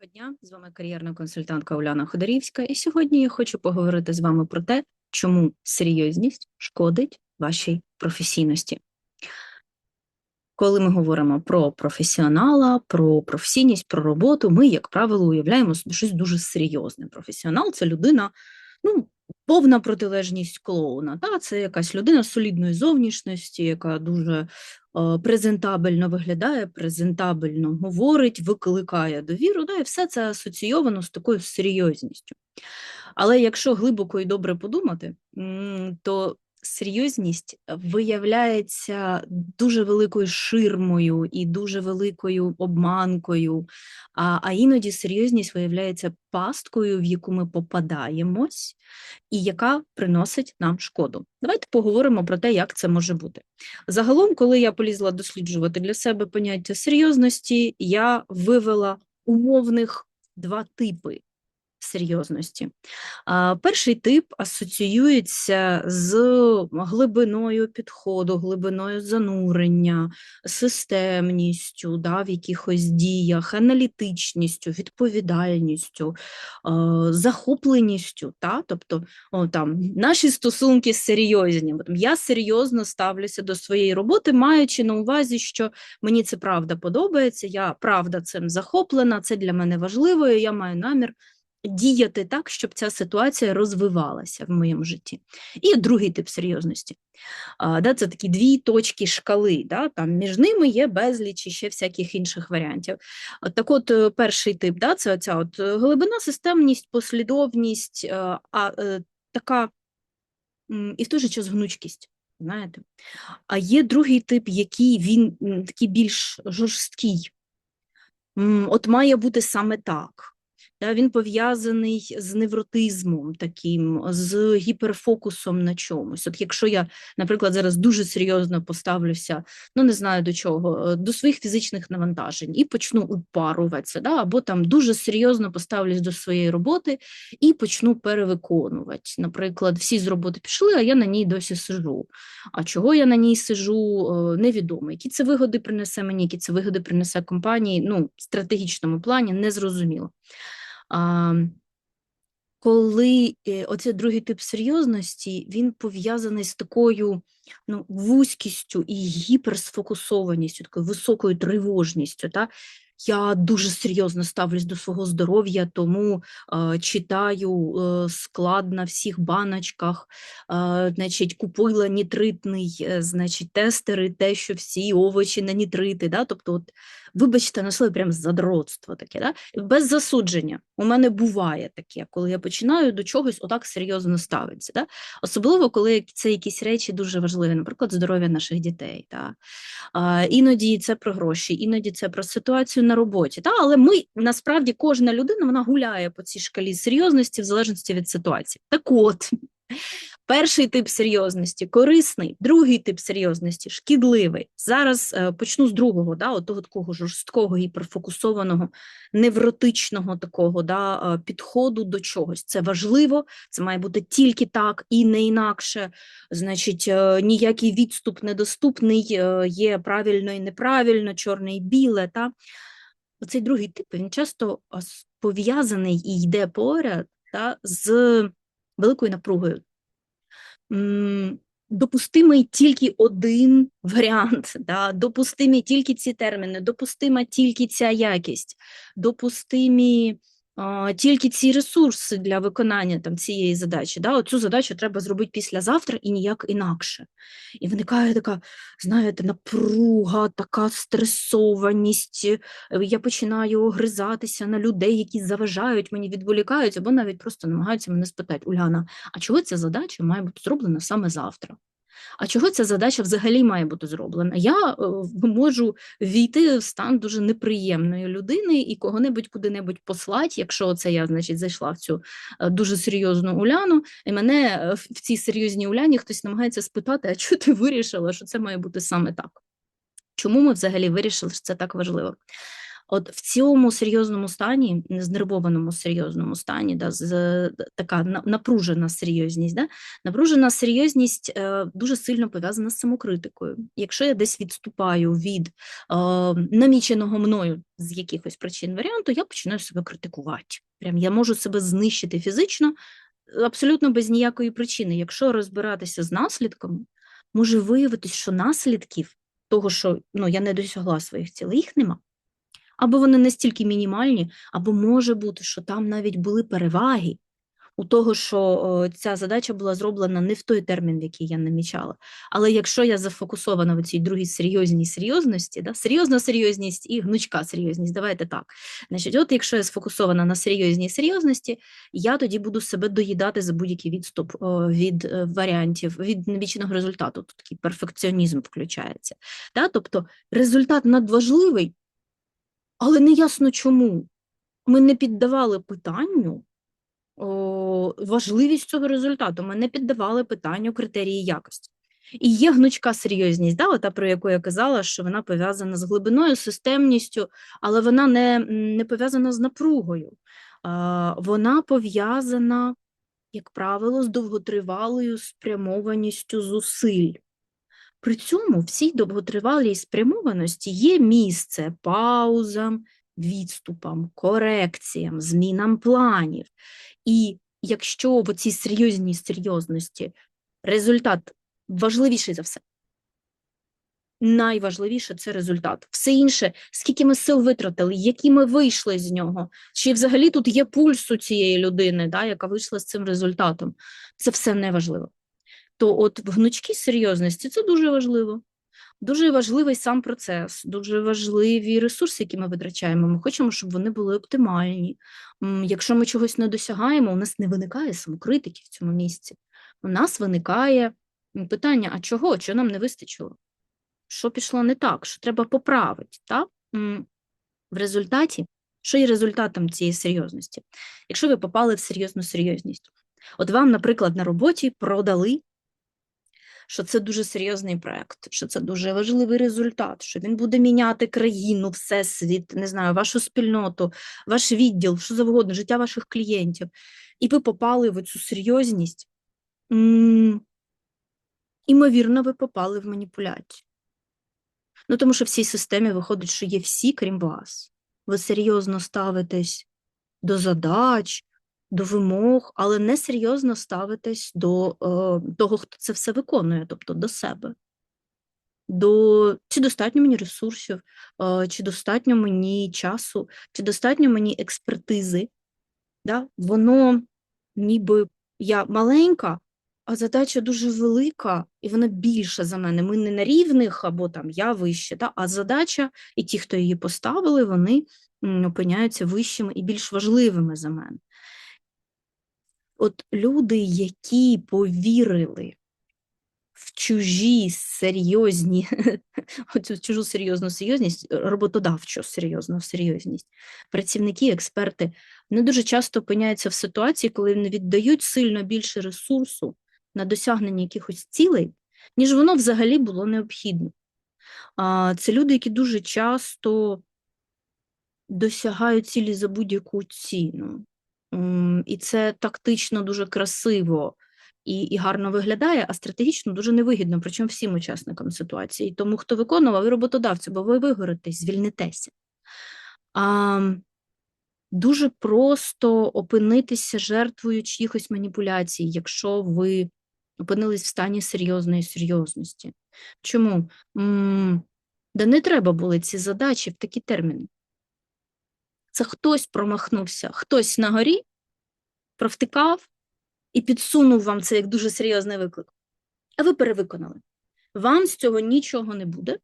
Доброго дня, з вами кар'єрна консультантка Уляна Ходорівська, і сьогодні я хочу поговорити з вами про те, чому серйозність шкодить вашій професійності. Коли ми говоримо про професіонала, про професійність, про роботу, ми, як правило, уявляємо собі щось дуже серйозне. Професіонал це людина, ну, повна протилежність клоуна. Та? Це якась людина солідної зовнішності, яка дуже презентабельно виглядає, презентабельно говорить, викликає довіру, да, і все це асоційовано з такою серйозністю. Але якщо глибоко і добре подумати, то серйозність виявляється дуже великою ширмою і дуже великою обманкою, а, а іноді серйозність виявляється пасткою, в яку ми попадаємось, і яка приносить нам шкоду. Давайте поговоримо про те, як це може бути. Загалом, коли я полізла досліджувати для себе поняття серйозності, я вивела умовних два типи серйозності. Перший тип асоціюється з глибиною підходу, глибиною занурення, системністю да, в якихось діях, аналітичністю, відповідальністю, захопленістю. Та? Тобто о, там, наші стосунки серйозні. Я серйозно ставлюся до своєї роботи, маючи на увазі, що мені це правда подобається, я правда цим захоплена, це для мене важливо, і я маю намір діяти так, щоб ця ситуація розвивалася в моєму житті. І другий тип серйозності. А, да, Це такі дві точки шкали, да, там між ними є безліч і ще всяких інших варіантів. Так от, е, перший тип да, це оця от е, глибина, системність, послідовність, е, а, така і в той же час гнучкість. Знаєте? А є другий тип, який він такий більш жорсткий. От має бути саме так. Він пов'язаний з невротизмом таким, з гіперфокусом на чомусь. От якщо я, наприклад, зараз дуже серйозно поставлюся, ну не знаю до чого, е, до своїх фізичних навантажень і почну упаруватися, да? або там дуже серйозно поставлюсь до своєї роботи і почну перевиконувати. Наприклад, всі з роботи пішли, а я на ній досі сижу. А чого я на ній сижу, е, невідомо. Які це вигоди принесе мені, які це вигоди принесе компанії, ну, в стратегічному плані незрозуміло. Коли е, оцей другий тип серйозності він пов'язаний з такою ну, вузькістю і гіперсфокусованістю, такою високою тривожністю. Та? Я дуже серйозно ставлюсь до свого здоров'я, тому е, читаю е, склад на всіх баночках, е, значить, купила нітритний, е, значить, тестери, те, що всі овочі на нітрити. Да? Тобто, от, вибачте, на слові прям задротство таке, да? без засудження. У мене буває таке, коли я починаю до чогось отак серйозно ставитися. Да? Особливо, коли це якісь речі дуже важливі, наприклад, здоров'я наших дітей. Да? А, Іноді це про гроші, іноді це про ситуацію на роботі. Да? Але ми насправді кожна людина вона гуляє по цій шкалі серйозності в залежності від ситуації. Так от. Перший тип серйозності корисний, другий тип серйозності шкідливий. Зараз е, почну з другого, да, от того такого жорсткого, гіперфокусованого, невротичного такого да, е, підходу до чогось. Це важливо, це має бути тільки так і не інакше. Значить, е, ніякий відступ недоступний, е, є правильно і неправильно, чорне і біле. Та? Оцей другий тип він часто пов'язаний і йде поряд та, з великою напругою допустимий тільки один варіант, да, допустимі тільки ці терміни, допустима тільки ця якість, допустимі тільки ці ресурси для виконання там, цієї задачі. Да? Оцю задачу треба зробити післязавтра і ніяк інакше. І виникає така, знаєте, напруга, така стресованість. Е, я починаю огризатися на людей, які заважають мені, відволікають, або навіть просто намагаються мене спитати, Уляна, а чого ця задача має бути зроблена саме завтра? А чого ця задача взагалі має бути зроблена? Я е, можу війти в стан дуже неприємної людини і кого-небудь куди-небудь послати, якщо це я, значить, зайшла в цю е, дуже серйозну уляну, і мене е, в цій серйозній уляні хтось намагається спитати, а чого ти вирішила, що це має бути саме так? Чому ми взагалі вирішили, що це так важливо? От в цьому серйозному стані, знервованому серйозному стані, да, з, така напружена серйозність, да, напружена серйозність е, дуже сильно пов'язана з самокритикою. Якщо я десь відступаю від е, наміченого мною з якихось причин варіанту, я починаю себе критикувати. Прям я можу себе знищити фізично абсолютно без ніякої причини. Якщо розбиратися з наслідками, може виявитись, що наслідків того, що ну, я не досягла своїх цілей, їх нема. Або вони настільки мінімальні, або може бути, що там навіть були переваги, у того, що ця задача була зроблена не в той термін, в який я намічала. Але якщо я зафокусована в цій другій серйозній серйозності, да, серйозна серйозність і гнучка серйозність, давайте так. Значить, от якщо я сфокусована на серйозній серйозності, я тоді буду себе доїдати за будь-який відступ від е, варіантів, від невічного результату. Тут такий перфекціонізм включається. Да? Тобто результат надважливий, але не ясно чому. Ми не піддавали питанню важливість цього результату. Ми не піддавали питанню критерії якості. І є гнучка серйозність, да, та, про яку я казала, що вона пов'язана з глибиною, системністю, але вона не не пов'язана з напругою. А, Вона пов'язана, як правило, з довготривалою спрямованістю зусиль. При цьому в цій довготривалій спрямованості є місце паузам, відступам, корекціям, змінам планів. І якщо в цій серйозній серйозності результат важливіший за все, найважливіше це результат. Все інше, скільки ми сил витратили, які ми вийшли з нього, чи взагалі тут є пульс у цієї людини, да, яка вийшла з цим результатом, це все неважливо. То от в гнучкій серйозності це дуже важливо. Дуже важливий сам процес, дуже важливі ресурси, які ми витрачаємо. Ми хочемо, щоб вони були оптимальні. Якщо ми чогось не досягаємо, у нас не виникає самокритики в цьому місці. У нас виникає питання: а чого? Чого нам не вистачило? Що пішло не так? Що треба поправити? Так? В результаті, що є результатом цієї серйозності? Якщо ви попали в серйозну серйозність, от вам, наприклад, на роботі продали що це дуже серйозний проект, що це дуже важливий результат, що він буде міняти країну, всесвіт, не знаю, вашу спільноту, ваш відділ, що завгодно, життя ваших клієнтів. І ви попали в цю серйозність. Імовірно, ви попали в маніпуляцію. Ну, тому що в цій системі виходить, що є всі, крім вас. Ви серйозно ставитесь до задач, до вимог, але не серйозно ставитись до е, того, хто це все виконує, тобто до себе. До Чи достатньо мені ресурсів, е, чи достатньо мені часу, чи достатньо мені експертизи. Да? Воно ніби я маленька, а задача дуже велика, і вона більша за мене. Ми не на рівних, або там я вище, да? а задача, і ті, хто її поставили, вони опиняються вищими і більш важливими за мене. От люди, які повірили в чужі серйозні, оцю чужу серйозну серйозність, роботодавчу серйозну серйозність, працівники, експерти не дуже часто опиняються в ситуації, коли вони віддають сильно більше ресурсу на досягнення якихось цілей, ніж воно взагалі було необхідно. Це люди, які дуже часто досягають цілі за будь-яку ціну. І це тактично дуже красиво і і гарно виглядає, а стратегічно дуже невигідно, причому всім учасникам ситуації. Тому хто виконував і роботодавцю, бо ви вигоритесь, звільнитеся. А, Дуже просто опинитися жертвою чиїхось маніпуляцій, якщо ви опинились в стані серйозної серйозності. Чому? М да не треба були ці задачі в такі терміни. Це хтось промахнувся, хтось на горі провтикав і підсунув вам це як дуже серйозний виклик. А ви перевиконали. Вам з цього нічого не буде,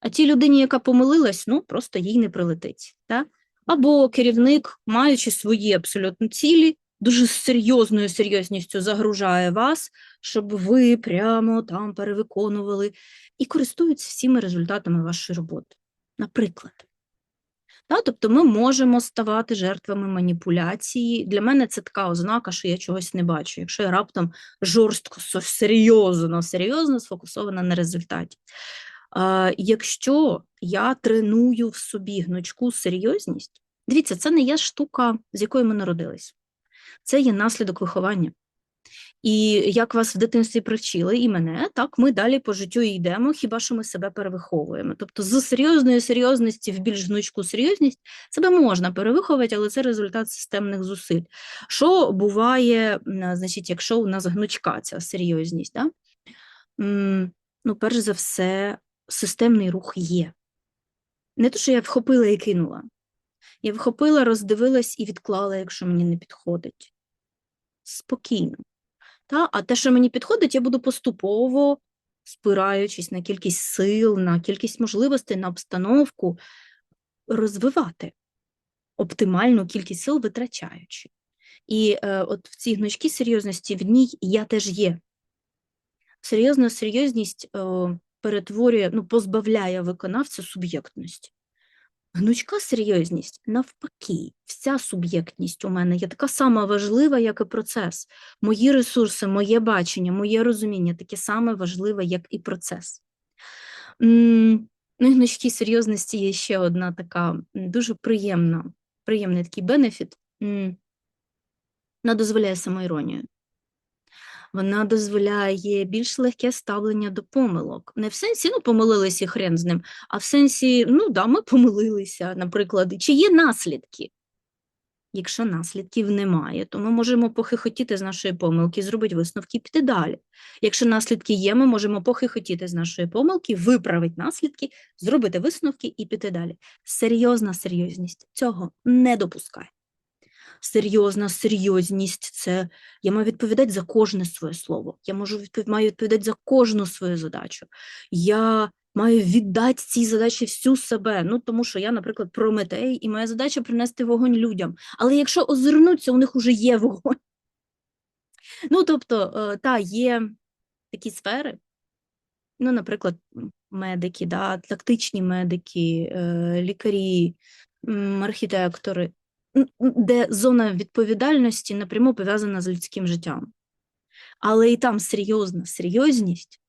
а тій людині, яка помилилась, ну просто їй не прилетить. Так? Або керівник, маючи свої абсолютно цілі, дуже серйозною серйозністю загружає вас, щоб ви прямо там перевиконували і користуються всіми результатами вашої роботи. Наприклад. Та, Тобто ми можемо ставати жертвами маніпуляції. Для мене це така ознака, що я чогось не бачу. Якщо я раптом жорстко, серйозно, серйозно сфокусована на результаті. Якщо я треную в собі гнучку серйозність, дивіться, це не є штука, з якою ми народились, це є наслідок виховання. І як вас в дитинстві привчили, і мене, так ми далі по життю йдемо, хіба що ми себе перевиховуємо. Тобто з серйозної серйозності в більш гнучку серйозність себе можна перевиховувати, але це результат системних зусиль. Що буває, значить, якщо у нас гнучка ця серйозність? Да? Ну, перш за все, системний рух є. Не те, що я вхопила і кинула. Я вхопила, роздивилась і відклала, якщо мені не підходить. Спокійно. Та? А те, що мені підходить, я буду поступово, спираючись на кількість сил, на кількість можливостей, на обстановку, розвивати оптимальну кількість сил витрачаючи. І е, от в цій гнучкій серйозності в ній я теж є. Серйозна серйозність е, перетворює, ну, позбавляє виконавця суб'єктності. Гнучка серйозність, навпаки, вся суб'єктність у мене є така сама важлива, як і процес. Мої ресурси, моє бачення, моє розуміння таке саме важливе, як і процес. Ну, і гнучкій серйозності є ще одна така дуже приємна, приємний такий бенефіт. Вона дозволяє самоіронію вона дозволяє більш легке ставлення до помилок. Не в сенсі ну, помилилися хрен з ним, а в сенсі, ну да, ми помилилися, наприклад, чи є наслідки? Якщо наслідків немає, то ми можемо похихотіти з нашої помилки, зробити висновки і піти далі. Якщо наслідки є, ми можемо похихотіти з нашої помилки, виправити наслідки, зробити висновки і піти далі. Серйозна серйозність цього не допускає серйозна серйозність. Це я маю відповідати за кожне своє слово. Я можу відпов... маю відповідати за кожну свою задачу. Я маю віддати цій задачі всю себе. Ну тому що я, наприклад, прометей, і моя задача принести вогонь людям. Але якщо озирнуться, у них вже є вогонь. Ну, тобто, е, та, є такі сфери, ну, наприклад, медики, да, тактичні медики, е, лікарі, архітектори де зона відповідальності напряму пов'язана з людським життям. Але і там серйозна серйозність,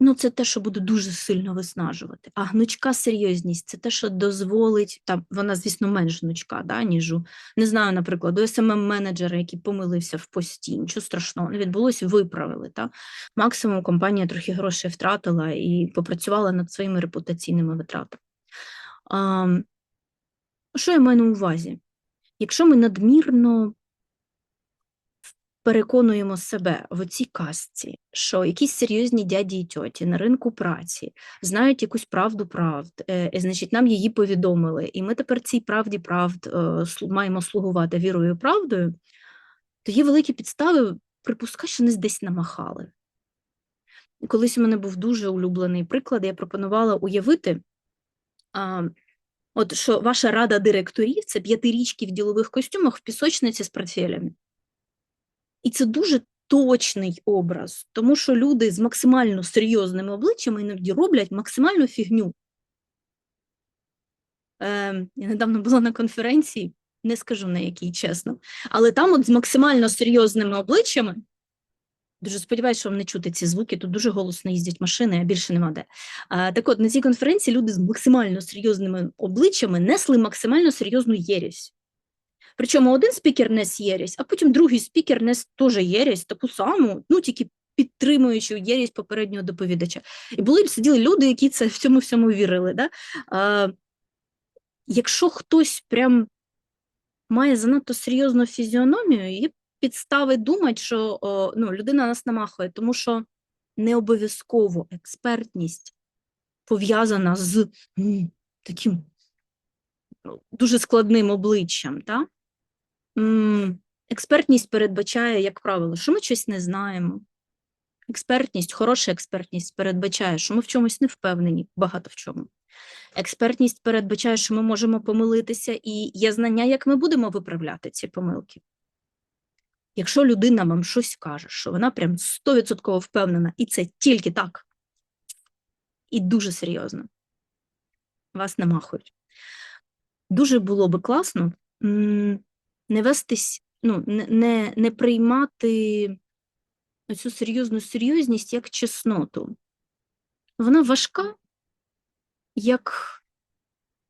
ну це те, що буде дуже сильно виснажувати. А гнучка серйозність це те, що дозволить, там вона, звісно, менш гнучка, да, ніж у, не знаю, наприклад, у смм менеджера який помилився в пості, нічого страшного, не відбулося, виправили. Та? Максимум компанія трохи грошей втратила і попрацювала над своїми репутаційними витратами. Що я маю на увазі? Якщо ми надмірно переконуємо себе в цій казці, що якісь серйозні дяді і тьоті на ринку праці знають якусь правду правд, е, значить, нам її повідомили, і ми тепер цій правді правд е, маємо слугувати вірою і правдою, то є великі підстави припускати, що нас десь намахали. Колись у мене був дуже улюблений приклад, я пропонувала уявити. От що ваша рада директорів це п'ятирічки в ділових костюмах в пісочниці з портфелями. І це дуже точний образ, тому що люди з максимально серйозними обличчями іноді роблять максимальну фігню. Е, Я недавно була на конференції, не скажу на якій чесно, але там от з максимально серйозними обличчями Дуже сподіваюся, що вам не чути ці звуки. Тут дуже голосно їздять машини, а більше нема де. А, Так от на цій конференції люди з максимально серйозними обличчями несли максимально серйозну єресь. Причому один спікер нес єресь, а потім другий спікер нес теж єресь, таку саму, ну тільки підтримуючи єресь попереднього доповідача. І були сиділи люди, які це в цьому всьому вірили. Да? А, Якщо хтось прям має занадто серйозну фізіономію, є підстави думати, що ну, людина нас намахує, тому що не обов'язково експертність пов'язана з таким ну, дуже складним обличчям. Та? Експертність передбачає, як правило, що ми щось не знаємо. Експертність, хороша експертність передбачає, що ми в чомусь не впевнені, багато в чому. Експертність передбачає, що ми можемо помилитися, і є знання, як ми будемо виправляти ці помилки. Якщо людина вам щось каже, що вона прям 100% впевнена, і це тільки так, і дуже серйозно, вас намахують. Дуже було би класно не вестись, ну, не, не, приймати цю серйозну серйозність як чесноту. вона важка, як,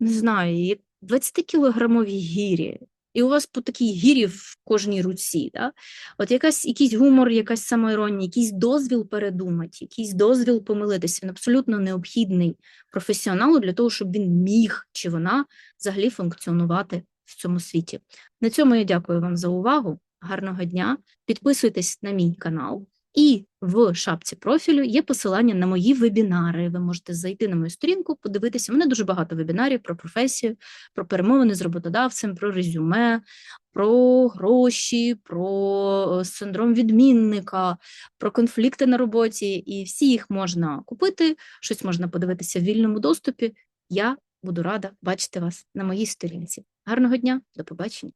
не знаю, як 20-кілограмові гірі. І у вас по такій гірі в кожній руці. Да? От якась, якийсь гумор, якась самоіронія, якийсь дозвіл передумати, якийсь дозвіл помилитися, він абсолютно необхідний професіоналу для того, щоб він міг чи вона взагалі функціонувати в цьому світі. На цьому я дякую вам за увагу. Гарного дня. Підписуйтесь на мій канал. І в шапці профілю є посилання на мої вебінари. Ви можете зайти на мою сторінку, подивитися. У мене дуже багато вебінарів про професію, про перемовини з роботодавцем, про резюме, про гроші, про е, синдром відмінника, про конфлікти на роботі. І всі їх можна купити, щось можна подивитися в вільному доступі. Я буду рада бачити вас на моїй сторінці. Гарного дня, до побачення.